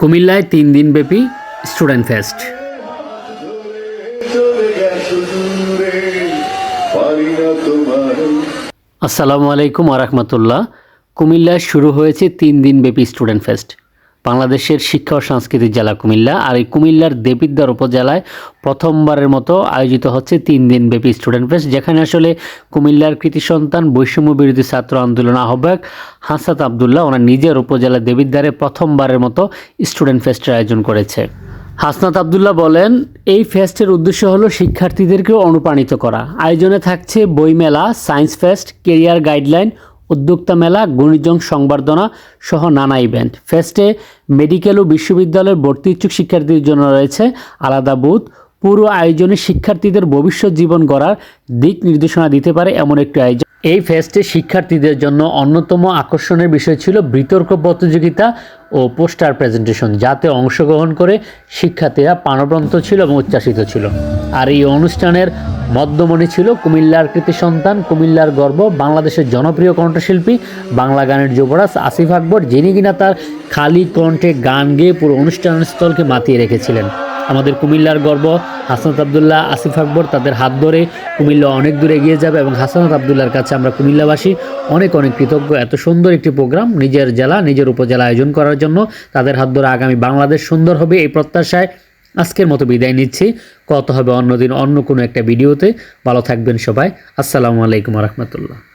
কুমিল্লায় তিন দিনব্যাপী স্টুডেন্ট ফেস্ট। আসসালামু আলাইকুম আরহামতুল্লাহ কুমিল্লায় শুরু হয়েছে তিন দিনব্যাপী স্টুডেন্ট ফেস্ট। বাংলাদেশের শিক্ষা ও সংস্কৃতির জেলা কুমিল্লা। আর এই কুমিল্লার দেবিদ্বার উপজেলায় প্রথমবারের মতো আয়োজিত হচ্ছে তিন দিনব্যাপী স্টুডেন্ট ফেস্ট যেখানে আসলে কুমিল্লার কৃতি সন্তান, বৈষম্য বিরোধী ছাত্র আন্দোলন আহ্বায়ক হাসাত আবদুল্লাহ ওনার নিজের উপজেলা দেবিদ্বারে প্রথমবারের মতো স্টুডেন্ট ফেস্টের আয়োজন করেছে। হাসনাত আবদুল্লাহ বলেন, এই ফেস্টের উদ্দেশ্য হলো শিক্ষার্থীদেরকে অনুপ্রাণিত করা। আয়োজনে থাকছে বইমেলা সায়েন্স ফেস্ট কেরিয়ার গাইডলাইন উদ্যোক্তা মেলা, গুণীজন সংবর্ধনা সহ নানা ইভেন্ট ফেস্টে মেডিকেল ও বিশ্ববিদ্যালয়ের ভর্তি ইচ্ছুক শিক্ষার্থীদের জন্য রয়েছে আলাদা বুথ পুরো আয়োজনে শিক্ষার্থীদের ভবিষ্যৎ জীবন গড়ার দিক নির্দেশনা দিতে পারে এমন একটি আয়োজন। এই ফেস্টে শিক্ষার্থীদের জন্য অন্যতম আকর্ষণের বিষয় ছিল বিতর্ক প্রতিযোগিতা ও পোস্টার প্রেজেন্টেশন যাতে অংশগ্রহণ করে শিক্ষার্থীরা প্রাণবন্ত ছিল এবং উচ্ছ্বাসিত ছিল। আর এই অনুষ্ঠানের মধ্যমণি ছিল কুমিল্লার কৃতি সন্তান, কুমিল্লার গর্ব, বাংলাদেশের জনপ্রিয় কণ্ঠশিল্পী, বাংলা গানের যুবরাজ আসিফ আকবর, যিনি কিনা তার খালি কণ্ঠে গান গেয়ে পুরো অনুষ্ঠান স্থলকে মাতিয়ে রেখেছিলেন। আমাদের কুমিল্লার গর্ব, হাসনাত আবদুল্লাহ, আসিফ আকবর তাদের হাত ধরে কুমিল্লা অনেক দূর এগিয়ে যাবে এবং হাসনাত আবদুল্লার কাছে আমরা কুমিল্লাবাসী অনেক অনেক কৃতজ্ঞ। এত সুন্দর একটি প্রোগ্রাম নিজের জেলা, নিজের উপজেলা আয়োজন করার জন্য তাদের হাত ধরে আগামী বাংলাদেশ সুন্দর হবে এই প্রত্যাশায় আজকের মতো বিদায় নিচ্ছি। কত হবে অন্যদিন অন্য কোনো একটা ভিডিওতে। ভালো থাকবেন সবাই। আসসালামু আলাইকুম রহমতুল্লাহ।